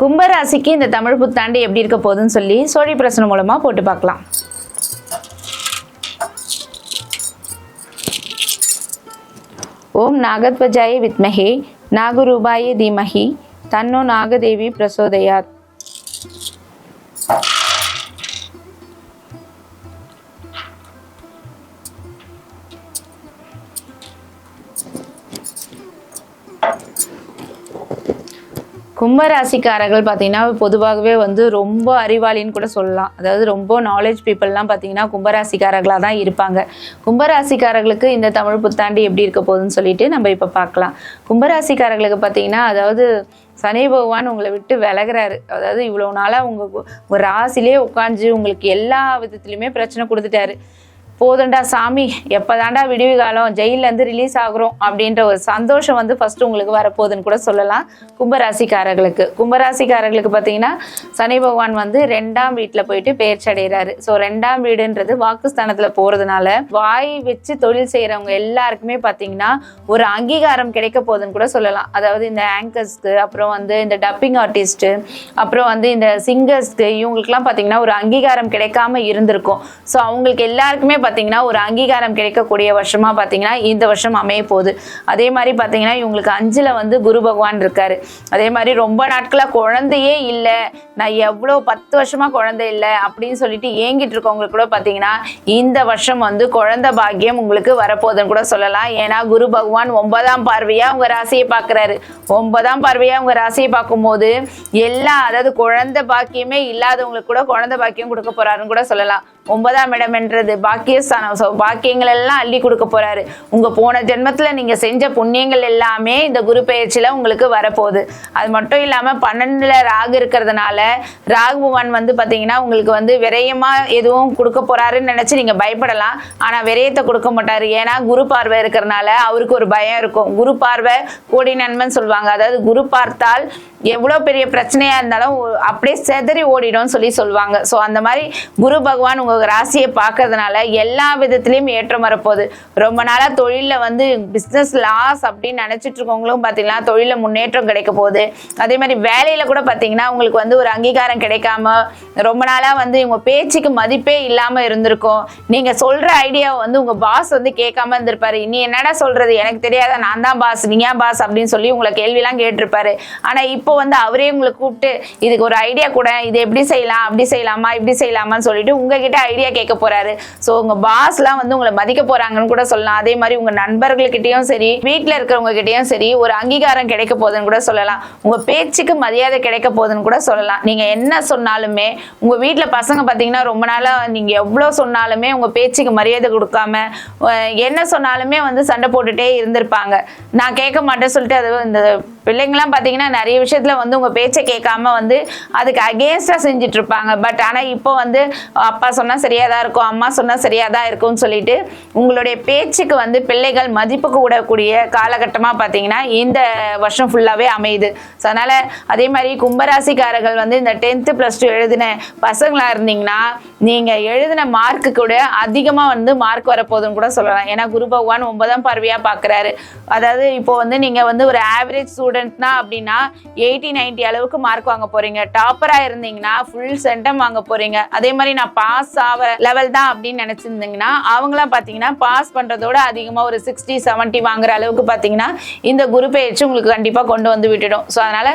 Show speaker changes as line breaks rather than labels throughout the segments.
கும்பராசிக்கு இந்த தமிழ் புத்தாண்டு எப்படி இருக்க போகுதுன்னு சொல்லி சோழி பிரசனை மூலமா போட்டு பார்க்கலாம். ஓம் நாகத்வஜாய வித்மஹே நாகரூபாய தீமஹி தன்னோ நாகதேவி பிரசோதயாத். கும்பராசிக்காரர்கள் பார்த்தீங்கன்னா பொதுவாகவே வந்து ரொம்ப அறிவாளின்னு கூட சொல்லலாம். அதாவது ரொம்ப நாலேஜ் பீப்புளெலாம் பார்த்தீங்கன்னா கும்பராசிக்காரர்களாக தான் இருப்பாங்க. கும்பராசிக்காரர்களுக்கு இந்த தமிழ் புத்தாண்டு எப்படி இருக்க போகுதுன்னு சொல்லிட்டு நம்ம இப்போ பார்க்கலாம் கும்பராசிக்காரர்களுக்கு பார்த்தீங்கன்னா அதாவது சனி பகவான் உங்களை விட்டு விலகுறாரு. அதாவது இவ்வளோ நாளாக உங்கள் உங்கள் ராசிலே உட்காந்து உங்களுக்கு எல்லா விதத்துலையுமே பிரச்சனை கொடுத்துட்டாரு. போதுண்டா சாமி எப்போதாண்டா விடுவி காலம்? ஜெயிலேருந்து ரிலீஸ் ஆகுறோம் அப்படின்ற ஒரு சந்தோஷம் வந்து ஃபஸ்ட்டு உங்களுக்கு வரப்போகுதுன்னு கூட சொல்லலாம். கும்பராசிக்காரர்களுக்கு. கும்பராசிக்காரர்களுக்கு பார்த்தீங்கன்னா சனி பகவான் வந்து ரெண்டாம் வீட்டில் போயிட்டு பெயர்ச்சி அடைகிறாரு. ஸோ ரெண்டாம் வீடுன்றது வாக்குஸ்தானத்தில் போகிறதுனால வாய் வச்சு தொழில் செய்கிறவங்க எல்லாருக்குமே பார்த்தீங்கன்னா ஒரு அங்கீகாரம் கிடைக்க போகுதுன்னு கூட சொல்லலாம். அதாவது இந்த ஆங்கர்ஸ்க்கு அப்புறம் வந்து இந்த டப்பிங் ஆர்டிஸ்ட்டு அப்புறம் வந்து இந்த சிங்கர்ஸ்க்கு இவங்களுக்குலாம் பார்த்தீங்கன்னா ஒரு அங்கீகாரம் கிடைக்காம இருந்திருக்கும். ஸோ அவங்களுக்கு எல்லாருக்குமே பார்த்தீங்கன்னா ஒரு அங்கீகாரம் கிடைக்கக்கூடிய வருஷமாக பார்த்தீங்கன்னா இந்த வருஷம் அமைய போகுது. அதே மாதிரி பார்த்தீங்கன்னா இவங்களுக்கு அஞ்சில் வந்து குரு பகவான் இருக்காரு. அதே மாதிரி ரொம்ப நாட்களாக குழந்தையே இல்லை. நான் எவ்வளோ பத்து வருஷமாக குழந்தை இல்லை அப்படின்னு சொல்லிட்டு ஏங்கிட்டு இருக்கவங்களுக்கு கூட பார்த்தீங்கன்னா இந்த வருஷம் வந்து குழந்தை பாக்கியம் உங்களுக்கு வரப்போகுதுன்னு கூட சொல்லலாம். ஏன்னா குரு பகவான் ஒன்பதாம் பார்வையாக உங்கள் ராசியை பார்க்குறாரு ஒன்பதாம் பார்வையாக உங்கள் ராசியை பார்க்கும்போது எல்லா அதாவது குழந்தை பாக்கியமே இல்லாதவங்களுக்கு கூட குழந்தை பாக்கியம் கொடுக்க போகிறாருன்னு கூட சொல்லலாம். ஒன்பதாம் இடம் என்றது பாக்கியஸ்தானம் ஸோ பாக்கியங்கள் எல்லாம் அள்ளி கொடுக்க போறாரு. உங்க போன ஜென்மத்துல நீங்க செஞ்ச புண்ணியங்கள் எல்லாமே இந்த குரு பயிற்சியில உங்களுக்கு வரப்போகுது. அது மட்டும் இல்லாம பன்னெண்டுல ராகு இருக்கிறதுனால ராகு பகவான் வந்து பாத்தீங்கன்னா உங்களுக்கு வந்து விரயமா எதுவும் கொடுக்க போறாருன்னு நினைச்சு நீங்க பயப்படலாம். ஆனா விரயத்தை கொடுக்க மாட்டாரு. ஏன்னா குரு பார்வை இருக்கிறதுனால அவருக்கு ஒரு பயம் இருக்கும். குரு பார்வை கோடி நன்மைன்னு சொல்லுவாங்க. அதாவது குரு பார்த்தால் எவ்வளோ பெரிய பிரச்சனையா இருந்தாலும் அப்படியே செதறி ஓடிடும்னு சொல்லி சொல்லுவாங்க. ஸோ அந்த மாதிரி குரு பகவான் உங்க ராசியை பார்க்கறதுனால எல்லா விதத்துலையும் ஏற்றம் வரப்போகுது. ரொம்ப நாளாக தொழிலில் வந்து பிஸ்னஸ் லாஸ் அப்படின்னு நினச்சிட்டு இருக்கவங்களும் பார்த்தீங்கன்னா தொழிலில் முன்னேற்றம் கிடைக்க போகுது. அதே மாதிரி வேலையில் கூட பார்த்தீங்கன்னா உங்களுக்கு வந்து ஒரு அங்கீகாரம் கிடைக்காம ரொம்ப நாளாக வந்து இவங்க பேச்சுக்கு மதிப்பே இல்லாமல் இருந்திருக்கும். நீங்கள் சொல்கிற ஐடியாவை வந்து உங்கள் பாஸ் வந்து கேட்காம இருந்திருப்பாரு. நீ என்னடா சொல்கிறது எனக்கு தெரியாத? நான் தான் பாஸ் நீ ஏன் பாஸ் அப்படின்னு சொல்லி உங்களை கேள்விலாம் கேட்டிருப்பாரு. ஆனால் இப்போ வந்து அவரே உங்களை கூப்பிட்டு இதுக்கு ஒரு ஐடியா கூட இது எப்படி செய்யலாம்? அப்படி செய்யலாமா? இப்படி செய்யலாமான்னு சொல்லிட்டு உங்ககிட்ட ஐடியா கேட்க போகிறாரு ஸோ உங்க பாஸ்லாம் வந்து உங்களை மதிக்க போறாங்கன்னு கூட சொல்லலாம். அதே மாதிரி உங்க நண்பர்கள்கிட்டயும் சரி வீட்டில் இருக்கிறவங்க கிட்டயும் சரி ஒரு அங்கீகாரம் கிடைக்க போகுதுன்னு கூட சொல்லலாம். உங்க பேச்சுக்கு மரியாதை கிடைக்க போகுதுன்னு கூட சொல்லலாம். நீங்க என்ன சொன்னாலுமே உங்க வீட்டில் பசங்க பாத்தீங்கன்னா ரொம்ப நாளா நீங்க எவ்வளவு சொன்னாலுமே உங்க பேச்சுக்கு மரியாதை கொடுக்காம என்ன சொன்னாலுமே வந்து சண்டை போட்டுட்டே இருந்திருப்பாங்க. நான் கேட்க மாட்டேன்னு சொல்லிட்டு அது இந்த பிள்ளைங்களாம் பார்த்தீங்கன்னா நிறைய விஷயத்தில் வந்து உங்கள் பேச்சை கேட்காம வந்து அதுக்கு அகேன்ஸ்டாக செஞ்சுட்டு இருப்பாங்க பட் ஆனால் இப்போ வந்து அப்பா சொன்னால் சரியாக தான் இருக்கும் அம்மா சொன்னால் சரியாக தான் இருக்கும்னு சொல்லிட்டு உங்களுடைய பேச்சுக்கு வந்து பிள்ளைகள் மதிப்பு கூடக்கூடிய காலகட்டமாக பார்த்தீங்கன்னா இந்த வருஷம் ஃபுல்லாகவே அமையுது. ஸோ அதனால் அதே மாதிரி கும்பராசிக்காரர்கள் வந்து இந்த டென்த்து ப்ளஸ் டூ எழுதின பசங்களாக இருந்தீங்கன்னா நீங்கள் எழுதின மார்க்கு கூட அதிகமாக வந்து மார்க் வரப்போகுதுன்னு கூட சொல்லலாம். ஏன்னா குரு பகவான் ஒன்பதாம் பார்வையாக பார்க்கறாரு அதாவது இப்போ வந்து நீங்கள் வந்து ஒரு ஆவரேஜ் ஸ்டூடெண்ட்னா அப்படின்னா எயிட்டி நைன்டி அளவுக்கு மார்க் வாங்க போறீங்க. டாப்பராக இருந்தீங்கன்னா ஃபுல் சென்டம் வாங்க போறீங்க. அதே மாதிரி நான் பாஸ் ஆகிற லெவல் தான் அப்படின்னு நினைச்சிருந்தீங்கன்னா அவங்களாம் பார்த்தீங்கன்னா பாஸ் பண்ணுறதோட அதிகமாக ஒரு சிக்ஸ்டி செவன்ட்டி வாங்குற அளவுக்கு பார்த்தீங்கன்னா இந்த குரு பயிற்சி உங்களுக்கு கண்டிப்பாக கொண்டு வந்து விட்டுடும். ஸோ அதனால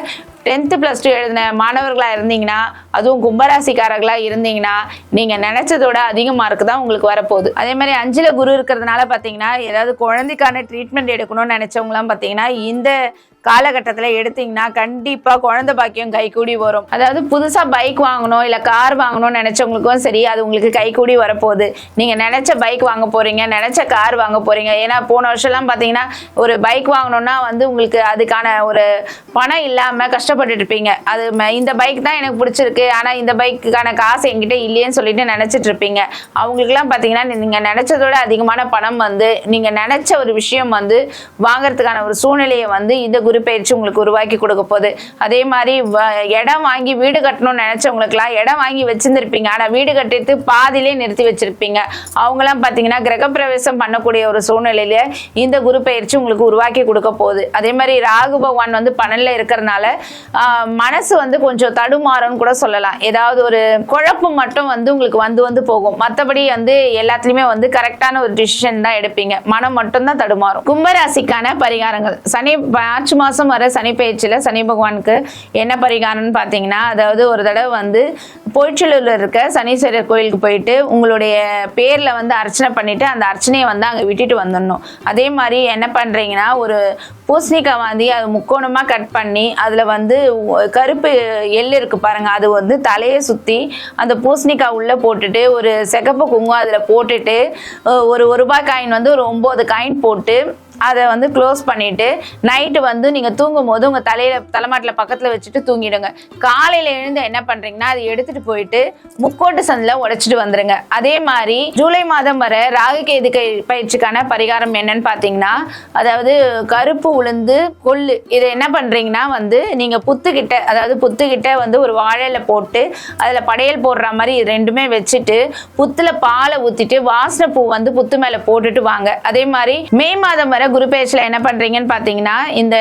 டென்த்து ப்ளஸ் டூ எழுதின மாணவர்களாக இருந்தீங்கன்னா அதுவும் கும்பராசிக்காரர்களாக இருந்தீங்கன்னா நீங்கள் நினச்சதோட அதிக மார்க் தான் உங்களுக்கு வரப்போகுது. அதே மாதிரி அஞ்சில் குரு இருக்கிறதுனால பார்த்தீங்கன்னா ஏதாவது குழந்தைக்கான ட்ரீட்மெண்ட் எடுக்கணும்னு நினச்சவங்களாம் பார்த்தீங்கன்னா இந்த காலகட்டத்தில் எடுத்தீங்கன்னா கண்டிப்பாக குழந்தை பாக்கியம் கைகூடி வரும். அதாவது புதுசாக பைக் வாங்கணும் இல்லை கார் வாங்கணும்னு நினச்சவங்களுக்கும் சரி அது உங்களுக்கு கைகூடி வரப்போகுது. நீங்கள் நினச்ச பைக் வாங்க போகிறீங்க நினச்ச கார் வாங்க போகிறீங்க ஏன்னா போன வருஷம்லாம் பார்த்தீங்கன்னா ஒரு பைக் வாங்கணும்னா வந்து உங்களுக்கு அதுக்கான ஒரு பணம் இல்லாமல் கஷ்டப்பட்டு இருப்பீங்க. அது ம- இந்த பைக் தான் எனக்கு பிடிச்சிருக்கு ஆனால் இந்த பைக்குக்கான காசு என்கிட்ட இல்லையேன்னு சொல்லிட்டு நினச்சிட்டு இருப்பீங்க. அவங்களுக்குலாம் பார்த்தீங்கன்னா நீங்கள் நினச்சதோட அதிகமான பணம் வந்து நீங்கள் நினச்ச ஒரு விஷயம் வந்து வாங்குறதுக்கான ஒரு சூழ்நிலையை வந்து இந்த குரு குரு பயிற்சி உங்களுக்கு உருவாக்கி கொடுக்க போகுது. அதே மாதிரி வ- இடம் வாங்கி வீடு கட்டணும்னு நினைச்சவங்களுக்குலாம் இடம் வாங்கி வச்சுருந்துருப்பீங்க. ஆனால் வீடு கட்டிட்டு பாதிலே நிறுத்தி வச்சிருப்பீங்க. அவங்களாம் பார்த்தீங்கன்னா கிரகப்பிரவேசம் பண்ணக்கூடிய ஒரு சூழ்நிலையில இந்த குரு பயிற்சி உங்களுக்கு உருவாக்கி கொடுக்க போகுது. அதே மாதிரி ராகு பகவான் வந்து பன்னெண்டுல இருக்கிறதுனால மனசு வந்து கொஞ்சம் தடுமாறும்னு கூட சொல்லலாம். ஏதாவது ஒரு குழப்பம் மட்டும் வந்து உங்களுக்கு வந்து வந்து போகும். மற்றபடி வந்து எல்லாத்துலயுமே வந்து கரெக்டான ஒரு டிசிஷன் தான் எடுப்பீங்க. மனம் மட்டும்தான் தடுமாறும். கும்பராசிக்கான பரிகாரங்கள். சனி மார்ச் மாதம் வர சனி பயிற்சியில் சனி பகவானுக்கு என்ன பரிகாரம்னு பார்த்தீங்கன்னா அதாவது ஒரு தடவை வந்து பொய்ச்சலூர்ல இருக்க சனீஸ்வரர் கோயிலுக்கு போயிட்டு உங்களுடைய பேரில் வந்து அர்ச்சனை பண்ணிவிட்டு அந்த அர்ச்சனையை வந்து அங்கே விட்டுட்டு வந்துடணும். அதே மாதிரி என்ன பண்ணுறீங்கன்னா ஒரு பூசணிக்காய் வாந்தி அது முக்கோணமாக கட் பண்ணி அதில் வந்து கருப்பு எள் இருக்குது பாருங்கள் அது வந்து தலையை சுற்றி அந்த பூசணிக்காய் உள்ளே போட்டுட்டு ஒரு சிகப்பு குங்குமம் அதில் போட்டுட்டு ஒரு ஒரு ரூபாய் காயின் வந்து ஒரு ஒம்பது காயின் போட்டு அதை வந்து க்ளோஸ் பண்ணிவிட்டு நைட்டு வந்து நீங்கள் தூங்கும் போது உங்கள் தலையில் தலைமாட்டில் பக்கத்தில் வச்சுட்டு தூங்கிடுங்க. காலையில் எழுந்து என்ன பண்ணுறீங்கன்னா அதை எடுத்துட்டு போயிட்டு முக்கோட்டு சந்தில் உடைச்சிட்டு வந்துடுங்க அதே மாதிரி ஜூலை மாதம் வர ராகு கேது கை பயிற்சிக்கான பரிகாரம் என்னன்னு பார்த்தீங்கன்னா அதாவது கருப்பு உளுந்து கொள்ளு இதை என்ன பண்ணுறீங்கன்னா வந்து நீங்கள் புத்துக்கிட்ட அதாவது புத்துக்கிட்ட வந்து ஒரு வாழையில் போட்டு அதில் படையல் போடுற மாதிரி ரெண்டுமே வச்சுட்டு புத்தில் பாலை ஊற்றிட்டு வாசனை பூ வந்து புத்து மேலே போட்டுட்டு வாங்க. அதே மாதிரி மே மாதம் வர குரு பேச்சில் என்ன பண்ணுறீங்கன்னு பார்த்தீங்கன்னா இந்த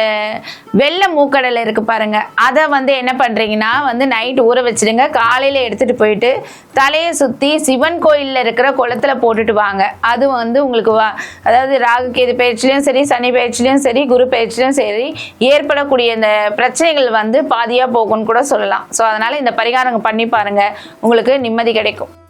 வெள்ளை மூக்கடலை இருக்குது பாருங்கள் அதை வந்து என்ன பண்ணுறீங்கன்னா வந்து நைட் ஊற வச்சிடுங்க. காலையில் எடுத்துகிட்டு போயிட்டு தலையை சுற்றி சிவன் கோயிலில் இருக்கிற குளத்துல போட்டுட்டு வாங்க. அது வந்து உங்களுக்கு வா- அதாவது ராகு கேது பயிற்சிலையும் சரி சனி பயிற்சிலையும் சரி குரு பயிற்சிலையும் சரி ஏற்படக்கூடிய இந்த பிரச்சனைகள் வந்து பாதியாக போகும்னு கூட சொல்லலாம். ஸோ அதனால் இந்த பரிகாரம் பண்ணி பாருங்கள் உங்களுக்கு நிம்மதி கிடைக்கும்.